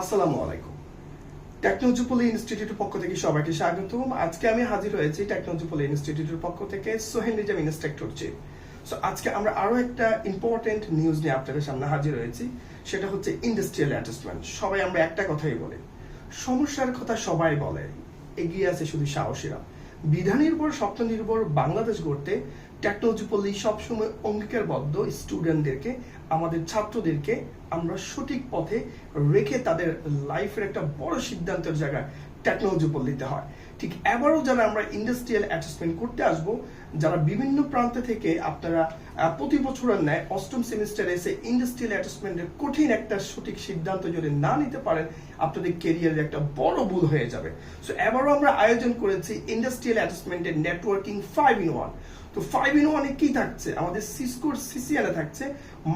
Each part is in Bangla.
আসসালামু আলাইকুম। ইনস্টিটিউটের পক্ষ থেকে সবাইকে আজকে আমি হাজির হয়েছি ইনস্টিটিউটের পক্ষ থেকে নিজাম ইনস্ট্রাক্টর সো আজকে আমরা আরও একটা ইম্পর্টেন্ট নিউজ নিয়ে আপনাদের সামনে হাজির হয়েছি। সেটা হচ্ছে ইন্ডাস্ট্রিয়াল অ্যাডজাস্টমেন্ট সবাই আমরা একটা কথাই বলি। সমস্যার কথা সবাই বলে, এগিয়ে আছে শুধু সাহসীরা। বিধান স্বপ্ননির্ভর স্বপ্ন নির্ভর বাংলাদেশ গড়তে টেকনোলজি পল্লী সবসময় অঙ্গীকারবদ্ধ স্টুডেন্টদেরকে, আমাদের ছাত্রদেরকে আমরা সঠিক পথে রেখে তাদের লাইফের একটা বড় সিদ্ধান্তের জায়গায় টেকনোলজি পল্লীতে হয়। ঠিক এবারও যারা আমরা ইন্ডাস্ট্রিয়াল অ্যাটাচমেন্ট করতে আসব, যারা বিভিন্ন প্রান্ত থেকে আপনারা প্রতি বছরের ন্যায় অষ্টম সেমিস্টারে এসে ইন্ডাস্ট্রিয়াল অ্যাটাচমেন্টের কঠিন একটা সঠিক সিদ্ধান্ত যদি না নিতে পারেন, আপনাদের কেরিয়ারের একটা বড় ভুল হয়ে যাবে। সো এবারও আমরা আয়োজন করেছি ইন্ডাস্ট্রিয়াল অ্যাটাচমেন্টের নেটওয়ার্কিং ফাইভ ইন ওয়ান তো ফাইভ ইন ওয়ানে কি থাকছে? আমাদের সিসকোর সিসিএনে থাকছে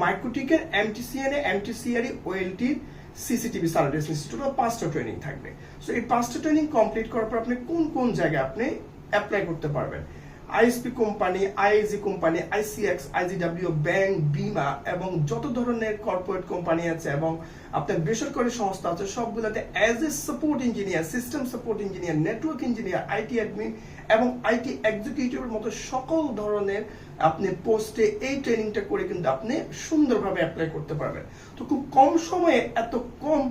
মাইক্রোটিকের এমটিসিএন এমটিসিআর ওএলটির সিসিটিভি সার্ভিস ইনস্টিটিউট বা পাঁচটা ট্রেনিং থাকবে। সো এই পাঁচটা ট্রেনিং কমপ্লিট করার পর আপনি কোন কোন জায়গায় আপনি অ্যাপ্লাই করতে পারবেন? ISP company IAC company ICX IGW bank বিমা এবং যত ধরনের কর্পোরেট কোম্পানি আছে এবং আপনার বেসরকারি সংস্থা আছে, সবগুলোতে as a support engineer system support engineer network engineer IT admin এবং আইটি এক্সিকিউটিভের মতো সকল ধরনের আপনি পোস্টে এই ট্রেনিংটা করে কিন্তু আপনি সুন্দরভাবে অ্যাপ্লাই করতে পারবেন। তো খুব কম সময়ে, এত কম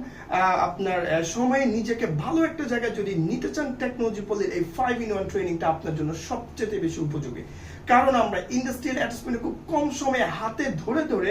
আপনার সময়ে নিজেকে ভালো একটা জায়গায় যদি নিতে চান টেকনোলজি পলির এই ফাইভ ইন ওয়ান ট্রেনিংটা আপনার জন্য সবচেয়ে বেশি উপযোগী। কারণ আমরা ইন্ডাস্ট্রিয়াল অ্যাটাচমেন্টে খুব কম সময়ে হাতে ধরে ধরে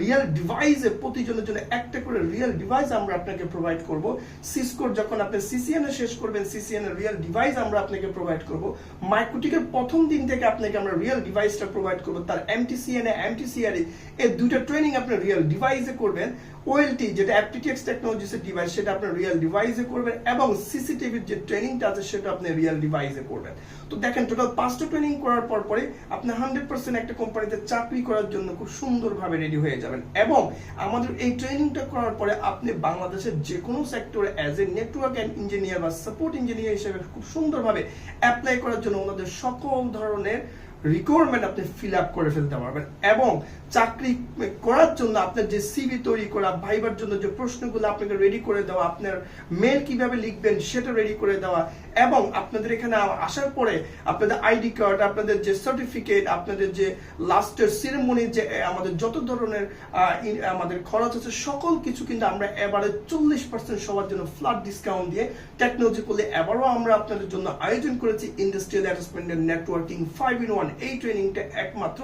রিয়েল ডিভাইসে প্রতিজনের জন্য একটা করে রিয়েল ডিভাইস আমরা আপনাকে প্রোভাইড করব। সিসকোর যখন আপনি সিসিএন এ শেষ করবেন সিসিএন এর রিয়েল ডিভাইস আমরা আপনাকে প্রোভাইড করব। মাইক্রোটিকের প্রথম দিন থেকে আপনাকে আমরা রিয়েল ডিভাইসটা প্রোভাইড করব তার এমটিসিএন এ এমটিসিআর এ, এই দুটো ট্রেনিং আপনি রিয়েল ডিভাইসে করবেন ওএলটি যেটা অ্যাপটিটেক্স টেকনোলজিসের ডিভাইস সেটা আপনি রিয়েল ডিভাইসে করবেন এবং সিসিটিভির যে ট্রেনিংটা আছে, সেটা আপনি রিয়েল ডিভাইসে করবেন। তো দেখেন টোটাল পাঁচটা ট্রেনিং করার পর পরে আপনি হান্ড্রেড পার্সেন্ট একটা কোম্পানিতে চাকরি করার জন্য খুব সুন্দরভাবে রেডি হয়ে যাবেন। এবং আমাদের এই ট্রেনিংটা করার পরে আপনি বাংলাদেশের যে কোনো সেক্টরে as a network and engineer বা সাপোর্ট ইঞ্জিনিয়ার হিসেবে খুব সুন্দরভাবে অ্যাপ্লাই করার জন্য ওনাদের সকল ধরনের রিকোয়ারমেন্ট আপনি ফিল আপ করে ফেলতে পারবেন। এবং চাকরি করার জন্য আপনার যে সিভি তৈরি করা, ভাইবার জন্য যে প্রশ্নগুলো আপনাকে রেডি করে দেওয়া, আপনার মেল কীভাবে লিখবেন সেটা রেডি করে দেওয়া, এবং আপনাদের এখানে আসার পরে আপনাদের আইডি কার্ড আপনাদের যে সার্টিফিকেট আপনাদের যে লাস্টের সিরেমনি যে আমাদের যত ধরনের আমাদের খরচ আছে, সকল কিছু কিন্তু আমরা এবারে চল্লিশ পার্সেন্ট সবার জন্য ফ্ল্যাট ডিসকাউন্ট দিয়ে টেকনোলজি করলে এবারও আমরা আপনাদের জন্য আয়োজন করেছি। ইন্ডাস্ট্রিয়াল অ্যাটাচমেন্টের নেটওয়ার্কিং ফাইভ ইন ওয়ান এই ট্রেনিংটা একমাত্র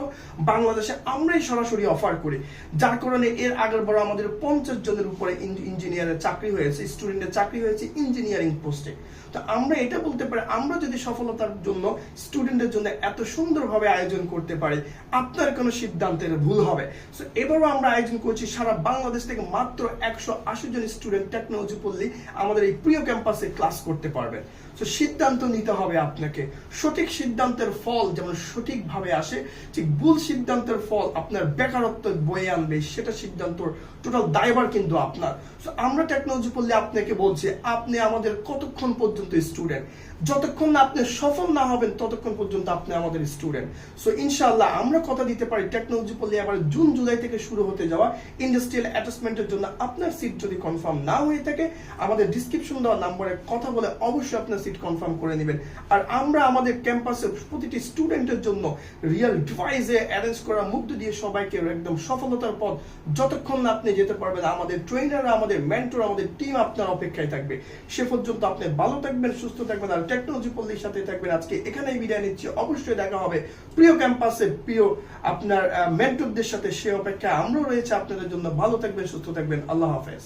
বাংলাদেশে আমরাই সরাসরি অফার করি। যার কারণে এর আগের বার আমাদের পঞ্চাশ জনের উপরে ইঞ্জিনিয়ারের চাকরি হয়েছে স্টুডেন্টের চাকরি হয়েছে ইঞ্জিনিয়ারিং পোস্টে তো আমরা এটা বলতে পারি, আমরা যদি সফলতার জন্য স্টুডেন্টের জন্য এত সুন্দরভাবে আয়োজন করতে পারি, আপনার কোনো সিদ্ধান্তের ভুল হবে। সো এবারও আমরা আয়োজন করছি সারা বাংলাদেশ থেকে মাত্র একশো আশি জন স্টুডেন্ট টেকনোলজি পড়লেই আমাদের এই প্রিয় ক্যাম্পাসে ক্লাস করতে পারবে তো সিদ্ধান্ত নিতে হবে আপনাকে। সঠিক সিদ্ধান্তের ফল যেমন সঠিকভাবে আসে ঠিক ভুল সিদ্ধান্তের ফল আপনার বেকারত্ব বয়ে আনবে সেটা সিদ্ধান্ত টোটাল দায়ভার কিন্তু আপনার। So, আমরা টেকনোলজি পড়লে আপনাকে বলছি আপনি আমাদের কতক্ষণ পর্যন্ত স্টুডেন্ট যতক্ষণ না আপনি সফল না হবেন ততক্ষণ পর্যন্ত আপনি আমাদের স্টুডেন্ট সো ইনশাআল্লাহ আমরা কথা দিতে পারি টেকনোলজি পড়লে আবার জুন জুলাই থেকে শুরু হতে যাওয়া ইন্ডাস্ট্রিয়াল অ্যাটাচমেন্টের জন্য আপনার সিট যদি কনফার্ম না হয়ে থাকে আমাদের ডিসক্রিপশন দেওয়া নাম্বারে কথা বলে অবশ্যই আপনার সিট কনফার্ম করে নেবেন। আর আমরা আমাদের ক্যাম্পাসের প্রতিটি স্টুডেন্টের জন্য রিয়েল ডিভাইসে অ্যারেঞ্জ করা মুগ্ধ দিয়ে সবাইকে একদম সফলতার পথ যতক্ষণ না আপনি যেতে পারবেন, আমাদের ট্রেনার আমাদের মেন্টর আমাদের টিম আপনার অপেক্ষায় থাকবে। সে পর্যন্ত আপনি ভালো থাকবেন, সুস্থ থাকবেন আর টেকনোলজি পল্লীর সাথে থাকবেন। আজকে এখানেই বিদায় নিচ্ছি। অবশ্যই দেখা হবে প্রিয় ক্যাম্পাসে প্রিয় আপনার মেন্টরদের সাথে। সে অপেক্ষায় আমরাও রয়েছে আপনাদের জন্য। ভালো থাকবেন, সুস্থ থাকবেন। আল্লাহ হাফেজ।